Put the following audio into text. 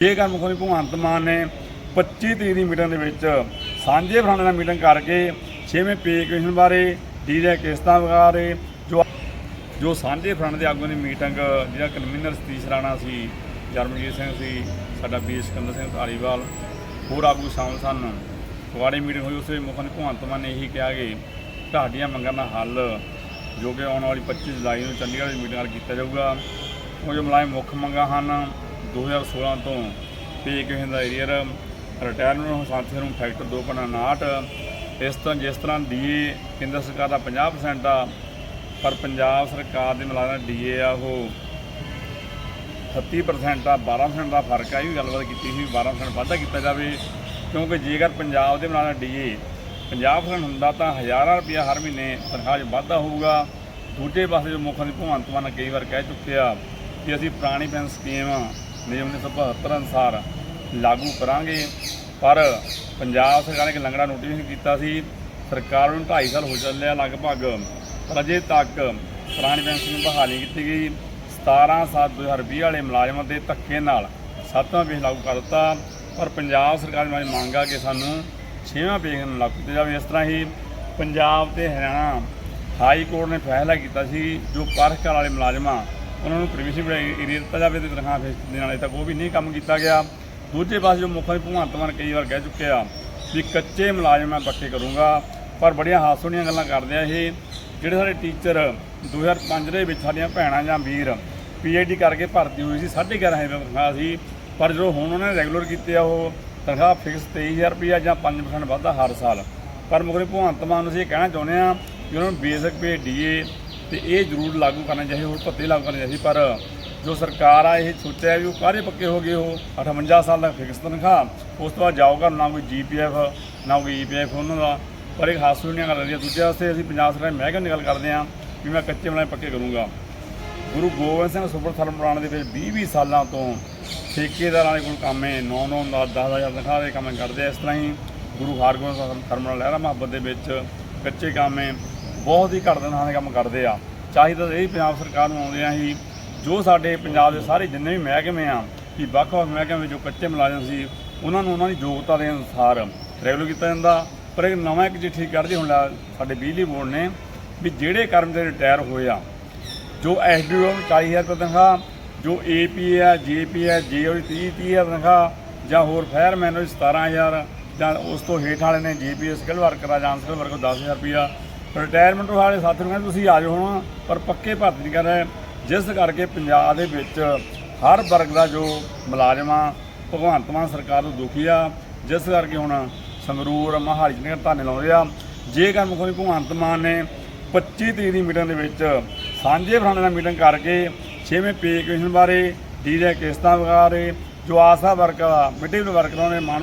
ਇਹ ਮੁੱਖ ਮੰਤਰੀ ਭਗਵੰਤ ਮਾਨ ਨੇ 25 ਤਰੀਕ ਦੀ ਮੀਟਿੰਗ ਦੇ ਵਿੱਚ ਸਾਂਝੇ ਫਰੰਟ ਨਾਲ ਮੀਟਿੰਗ ਕਰਕੇ 6ਵੇਂ ਪੇ ਕਮਿਸ਼ਨ ਬਾਰੇ ਡੀਜੇ ਕਿਸ਼ਤਾਂ ਬਾਰੇ ਜੋ ਜੋ ਸਾਂਝੇ ਫਰੰਟ ਦੇ ਆਗੂਆਂ ਦੀ ਮੀਟਿੰਗ, ਜਿਹੜਾ ਕਨਵੀਨਰ ਸਤੀਸ਼ ਰਾਣਾ ਸੀ ਜਰਮਜੀਤ ਸਿੰਘ ਸੀ, ਸਾਡਾ ਬੀ ਸਿਕੰਦਰ ਸਿੰਘ ਧਾਲੀਵਾਲ, ਹੋਰ ਆਗੂ ਸ਼ਾਮਲ ਸਨ। ਫਗਵਾੜੇ ਮੀਟਿੰਗ ਹੋਈ, ਉਸ ਵਿੱਚ ਮੁੱਖ ਮੰਤਰੀ ਭਗਵੰਤ ਮਾਨ ਨੇ ਇਹੀ ਕਿਹਾ ਕਿ ਤੁਹਾਡੀਆਂ ਮੰਗਾਂ ਦਾ ਹੱਲ ਜੋ ਕਿ ਆਉਣ ਵਾਲੀ 25 ਜੁਲਾਈ ਨੂੰ ਚੰਡੀਗੜ੍ਹ ਦੀ ਮੀਟਿੰਗ ਨਾਲ ਕੀਤਾ ਜਾਊਗਾ। ਉਹ ਜੋ ਮਲਾਈ ਮੁੱਖ ਮੰਗਾਂ ਹਨ 2016 ਤੋਂ ਪੇ ਕਿਸੇ ਦਾ ਏਰੀਅਰ ਰਿਟਾਇਰਮੈਂਟ ਸਾਥੀਆਂ ਨੂੰ ਫੈਕਟਰ 2.59 ਇਸ ਤਰ੍ਹਾਂ ਜਿਸ ਤਰ੍ਹਾਂ ਡੀਏ ਕੇਂਦਰ ਸਰਕਾਰ ਦਾ 50% ਆ, ਪਰ ਪੰਜਾਬ ਸਰਕਾਰ ਦੇ ਮੁਲਾਜ਼ਮਾਂ ਡੀਏ ਆ, ਉਹ 38% ਆ 12% ਦਾ ਫ਼ਰਕ ਆ। ਇਹ ਵੀ ਗੱਲਬਾਤ ਕੀਤੀ ਸੀ 12% ਵਾਧਾ ਕੀਤਾ ਜਾਵੇ, ਕਿਉਂਕਿ ਜੇਕਰ ਪੰਜਾਬ ਦੇ ਮੁਲਾਜ਼ਮਾਂ ਡੀਏ 50% ਹੁੰਦਾ ਤਾਂ ਹਜ਼ਾਰਾਂ ਰੁਪਇਆ ਹਰ ਮਹੀਨੇ ਤਨਖਾਹ 'ਚ ਵਾਧਾ ਹੋਊਗਾ। ਦੂਜੇ ਪਾਸੇ ਜੋ ਮੁੱਖ ਮੰਤਰੀ ਭਗਵੰਤ ਮਾਨ ਕਈ ਵਾਰ ਕਹਿ ਚੁੱਕੇ ਆ ਕਿ ਅਸੀਂ ਪੁਰਾਣੀ ਪੈਨਸ਼ਨ ਸਕੀਮ ਨਿਯਮ 1972 ਅਨੁਸਾਰ ਲਾਗੂ ਕਰਾਂਗੇ। ਪਰ ਪੰਜਾਬ ਸਰਕਾਰ ਨੇ ਇੱਕ ਲੰਗੜਾ ਨੋਟੀਫਿਕੇਸ਼ਨ ਕੀਤਾ ਸੀ, ਸਰਕਾਰ ਨੂੰ 2.5 ਸਾਲ ਹੋ ਚੱਲਿਆ ਲਗਭਗ। ਪਰ ਅਜੇ ਤੱਕ ਪੁਰਾਣੀ ਪੈਨਸ਼ਨ ਨੂੰ ਬਹਾਲੀ ਕੀਤੀ ਗਈ। 17 7 2020 ਵਾਲੇ ਮੁਲਾਜ਼ਮਾਂ ਦੇ ਧੱਕੇ ਨਾਲ ਸੱਤਵਾਂ ਪੇਜ ਲਾਗੂ ਕਰ ਦਿੱਤਾ। ਪਰ ਪੰਜਾਬ ਸਰਕਾਰ ਦੀ ਮੰਗ ਆ ਕਿ ਸਾਨੂੰ ਛੇਵਾਂ ਪੇਜ ਨੂੰ ਲਾਗੂ ਕੀਤਾ ਜਾਵੇ। ਇਸ ਤਰ੍ਹਾਂ ਹੀ ਪੰਜਾਬ ਤੇ ਹਰਿਆਣਾ ਹਾਈ ਕੋਰਟ ਨੇ ਫੈਸਲਾ ਕੀਤਾ ਸੀ, ਜੋ ਪਰਖ ਘਰ ਵਾਲੇ ਮੁਲਾਜ਼ਮਾਂ ਉਹਨਾਂ ਨੂੰ ਪ੍ਰੀਵੀਸੀ ਏਰੀਆ ਦਿੱਤਾ ਜਾਵੇ ਤੇ ਤਨਖਾਹ ਫੀਸ ਦੇਣ ਵਾਲੇ ਤੱਕ। ਉਹ ਵੀ ਨਹੀਂ ਕੰਮ ਕੀਤਾ ਗਿਆ। ਦੂਜੇ ਪਾਸੇ ਜੋ ਮੁੱਖ ਮੰਤਰੀ ਭਗਵੰਤ ਮਾਨ ਕਈ ਵਾਰ ਕਹਿ ਚੁੱਕੇ ਆ ਵੀ ਕੱਚੇ ਮੁਲਾਜ਼ਮ ਮੈਂ ਪੱਕੇ ਕਰੂੰਗਾ, ਪਰ ਬੜੀਆਂ ਹਾਸੋਣੀਆਂ ਗੱਲਾਂ ਕਰਦੇ ਆ ਇਹ। ਜਿਹੜੇ ਸਾਡੇ ਟੀਚਰ 2005 ਦੇ ਵਿੱਚ ਸਾਡੀਆਂ ਭੈਣਾਂ ਜਾਂ ਵੀਰ ਪੀਐਚਡੀ ਕਰਕੇ ਭਰਤੀ ਹੋਈ ਸੀ 11.5 ਹਜ਼ਾਰ ਤਨਖਾਹ ਸੀ। ਪਰ ਜਦੋਂ ਹੁਣ ਉਹਨਾਂ ਨੇ ਰੈਗੂਲਰ ਕੀਤੇ ਆ ਉਹ, ਤਨਖਾਹ ਫਿਕਸ 23000 ਰੁਪਇਆ ਜਾਂ 5% ਵਾਧਾ ਹਰ ਸਾਲ। ਪਰ ਮੁਖਰੇ ਭਗਵੰਤ ਮਾਨ ਨੂੰ ਅਸੀਂ ਇਹ ਕਹਿਣਾ ਚਾਹੁੰਦੇ ਆ ਕਿ ਉਹਨਾਂ ਨੂੰ ਬੇਸਿਕ ਪੇ ਡੀਏ ਤੇ ਇਹ ਜ਼ਰੂਰ ਲਾਗੂ ਕਰਨਾ ਚਾਹੀਦਾ, ਹੋਰ ਭੱਤੇ ਲਾਗੂ ਕਰਨੇ ਚਾਹੀਦੇ। ਪਰ ਜੋ ਸਰਕਾਰ ਆ, ਇਹ ਸੋਚਿਆ ਵੀ ਉਹ ਕਾਹਦੇ ਪੱਕੇ ਹੋ ਗਏ ਉਹ? 58 ਸਾਲ ਦਾ ਫਿਕਸ ਤਨਖਾਹ, ਉਸ ਤੋਂ ਬਾਅਦ ਜਾਊਗਾ, ਨਾ ਕੋਈ ਜੀਪੀਐਫ ਨਾ ਕੋਈ ਈਪੀਐਫ ਉਹਨਾਂ ਦਾ। ਪਰ ਇੱਕ ਹਾਸੂ ਨਹੀਂ ਕਰ ਰਹੀ ਦੂਜੇ ਵਾਸਤੇ ਅਸੀਂ ਪੰਜਾਬ ਸਰਕਾਰ ਮਹਿਕਮੇ ਦੀ ਗੱਲ ਕਰਦੇ ਹਾਂ ਵੀ ਮੈਂ ਕੱਚੇ ਬਣਾਏ ਪੱਕੇ ਕਰੂੰਗਾ। ਗੁਰੂ ਗੋਬਿੰਦ ਸਿੰਘ ਸੁਪਰ ਥਰਮ ਪੁਰਾਣ ਦੇ ਵਿੱਚ 20 20 ਸਾਲਾਂ ਤੋਂ ਠੇਕੇਦਾਰਾਂ ਦੇ ਕੋਲ ਕੰਮ ਹੈ 9 9 10 10 ਹਜ਼ਾਰ ਤਨਖਾਹ ਦੇ ਕੰਮ ਕਰਦੇ ਆ। ਇਸ ਤਰ੍ਹਾਂ ਹੀ ਗੁਰੂ ਹਰਗੋਬਿੰਦ ਸਾਹਿਬ ਥਰਮਲ ਲਹਿਰਾ ਮੁਹੱਬਤ ਦੇ ਵਿੱਚ ਕੱਚੇ ਕੰਮ ਹੈ। ਬਹੁਤ ਹੀ ਘੱਟ ਦਿਨਾਂ ਦੇ ਕੰਮ ਕਰਦੇ ਆ। ਚਾਹੀਦਾ ਤਾਂ ਇਹ ਪੰਜਾਬ ਸਰਕਾਰ ਨੂੰ ਆਉਂਦੇ ਆ ਹੀ, ਜੋ ਸਾਡੇ ਪੰਜਾਬ ਦੇ ਸਾਰੇ ਜਿੰਨੇ ਵੀ ਮਹਿਕਮੇ ਆ ਕਿ ਵੱਖ-ਵੱਖ ਮਹਿਕਮੇ ਜੋ ਕੱਚੇ ਮੁਲਾਜ਼ਮ ਸੀ, ਉਹਨਾਂ ਨੂੰ ਉਹਨਾਂ ਦੀ ਯੋਗਤਾ ਦੇ ਅਨੁਸਾਰ ਰੈਗੂਲਰ ਕੀਤਾ ਜਾਂਦਾ। ਪਰ ਇੱਕ ਨਵਾਂ ਇੱਕ ਚਿੱਠੀ ਕੱਢਦੀ ਹੁਣ ਲਾ- ਸਾਡੇ ਬਿਜਲੀ ਬੋਰਡ ਨੇ ਵੀ ਜਿਹੜੇ ਕਰਮਚਾਰੀ ਰਿਟਾਇਰ ਹੋਏ ਆ, ਜੋ ਐਸਡੀਓ ਨੂੰ 40000 ਰੁਪਏ ਤਨਖਾਹ, ਜੋ ਏਪੀ ਹੈ ਜੀਪੀ ਹੈ ਜੀਓ ਦੀ 30 30000 ਤਨਖਾਹ, ਜਾਂ ਹੋਰ ਫਾਇਰਮੈਨ ਨੂੰ 17000 ਜਾਂ ਉਸ ਤੋਂ ਹੇਠ ਵਾਲੇ ਨੇ ਜੀਪੀ ਸਕਿੱਲ ਵਰਕਰ ਆ, ਜਾਂ ਸਕਿੱਲ ਵਰਕਰ 10000 ਰੁਪਇਆ ਰਿਟਾਇਰਮੈਂਟ ਵਾਲੇ ਸਾਥੀ ਨੂੰ ਕਹਿੰਦੇ ਤੁਸੀਂ ਆ ਜਾਓ ਹੁਣ, ਪਰ ਪੱਕੇ ਭਰਤੀ ਨਹੀਂ ਕਰ ਰਹੇ ਜਿਸ ਕਰਕੇ ਪੰਜਾਬ ਦੇ ਵਿੱਚ ਹਰ ਵਰਗ ਦਾ ਜੋ ਮੁਲਾਜ਼ਮਾਂ ਭਗਵੰਤ ਮਾਨ ਸਰਕਾਰ ਤੋਂ ਦੁਖੀ ਆ, ਜਿਸ ਕਰਕੇ ਹੁਣ ਸੰਗਰੂਰ, ਮਹਾਲੀ ਨੇ ਧਰਨੇ ਲਾਉਂਦੇ ਆ ਜੇਕਰ ਮੁੱਖ ਮੰਤਰੀ ਭਗਵੰਤ ਮਾਨ ਨੇ 25 ਤਰੀਕ ਦੀ ਮੀਟਿੰਗ ਦੇ ਵਿੱਚ ਸਾਂਝੇ ਫਰੰਟ ਨਾਲ ਮੀਟਿੰਗ ਕਰਕੇ 6ਵੇਂ ਪੇ ਕਮਿਸ਼ਨ ਬਾਰੇ, ਡੀਜੇ ਕਿਸ਼ਤਾਂ ਬਾਰੇ ਜੋ ਆਸਾ ਵਰਕਰ ਆ ਮਿਡਲ ਵਰਕਰਾਂ ਨੇ ਮਾਨ